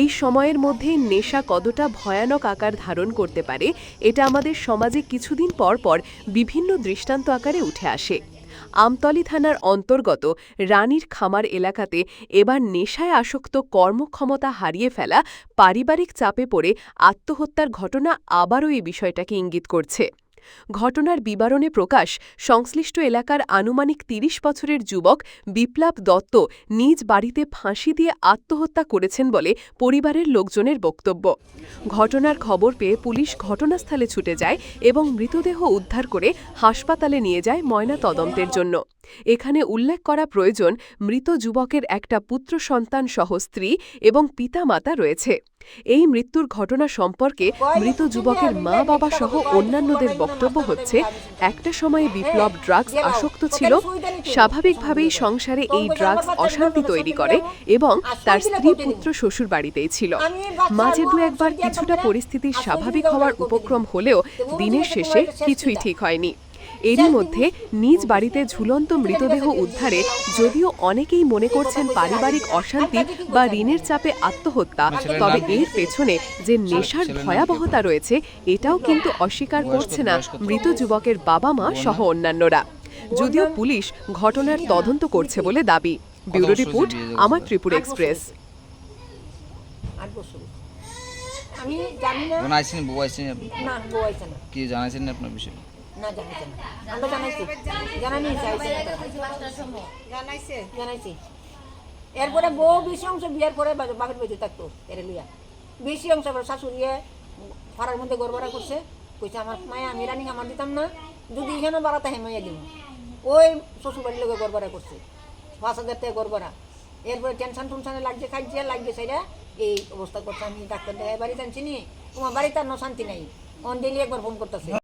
এই সময়ের মধ্যে নেশা কতটা ভয়ানক আকার ধারণ করতে পারে, এটা আমাদের সমাজে কিছুদিন পর পর বিভিন্ন দৃষ্টান্ত আকারে উঠে আসে। আমতলী থানার অন্তর্গত রানীর খামার এলাকাতে এবার নেশায় আসক্ত কর্মক্ষমতা হারিয়ে ফেলা পারিবারিক চাপে পড়ে আত্মহত্যার ঘটনা আবারও এই বিষয়টাকে ইঙ্গিত করছে। ঘটনার বিবরণে প্রকাশ, সংশ্লিষ্ট এলাকার আনুমানিক তিরিশ বছরের যুবক বিপ্লব দত্ত নিজ বাড়িতে ফাঁসি দিয়ে আত্মহত্যা করেছেন বলে পরিবারের লোকজনের বক্তব্য। ঘটনার খবর পেয়ে পুলিশ ঘটনাস্থলে ছুটে যায় এবং মৃতদেহ উদ্ধার করে হাসপাতালে নিয়ে যায় ময়না তদন্তের জন্য। এখানে উল্লেখ করা প্রয়োজন মৃত যুবকের একটা পুত্র সন্তান সহ স্ত্রী এবং পিতামাতা রয়েছে। এই মৃত্যুর ঘটনা সম্পর্কে মৃত যুবকের মা বাবা সহ অন্যান্যদের বক্তব্য হচ্ছে, একটা সময়ে বিপ্লব ড্রাগস আসক্ত ছিল, স্বাভাবিকভাবেই সংসারে এই ড্রাগস অশান্তি তৈরি করে এবং তার স্ত্রী পুত্র শ্বশুর বাড়িতেই ছিল। মাঝে দু একবার কিছুটা পরিস্থিতি স্বাভাবিক হওয়ার উপক্রম হলেও দিনের শেষে কিছুই ঠিক হয়নি। এরই মধ্যে নিজ বাড়িতে ঝুলন্ত মৃতদেহ উদ্ধারে যদিও অনেকেই মনে করছেন পারিবারিক অশান্তি বা ঋণের চাপে আত্মহত্যা তবে এর পেছনে যে নেশার ভয়াবহতা রয়েছে এটাও কিন্তু অস্বীকার করছে না মৃত যুবকের বাবা মা সহ অন্যান্যরা। যদিও পুলিশ ঘটনার তদন্ত করছে বলে দাবি। ব্যুরো রিপোর্ট আমার ত্রিপুরা এক্সপ্রেস। আমি জানি না। না বউ কি জানাইছেন না আপনার বিষয়ে? না জানাইছে না। আমরা জানাইছি। জানানি জানাইছে। জানাইছি। এরপরে বউ বেশি অংশ বিয়ার পরে বা- বাপের বেঁচে থাকতো এর লিয়া বেশি অংশ শাশুড়িয়ে পাড়ার মধ্যে গড়বড়া করছে। কইছে আমার মায়া আমি রানিং আমার দিতাম না। যদি এখানে বাড়াতে হ্যাঁ মাইয়া দিব ওই শ্বশুরবাড়ির লোকে গড়বড়া করছে। পাঁচ হাজার টাকা গড়বড়া। এরপরে টেনশন টুনশনে লাগছে খাইছে লাগছে সেটা এই অবস্থা করছে। আমি ডাক্তার দেখাই বাড়ি জানছি নি। তোমার বাড়িতে আর শান্তি নাই। অন ডেলি একবার ফোন করতেছে।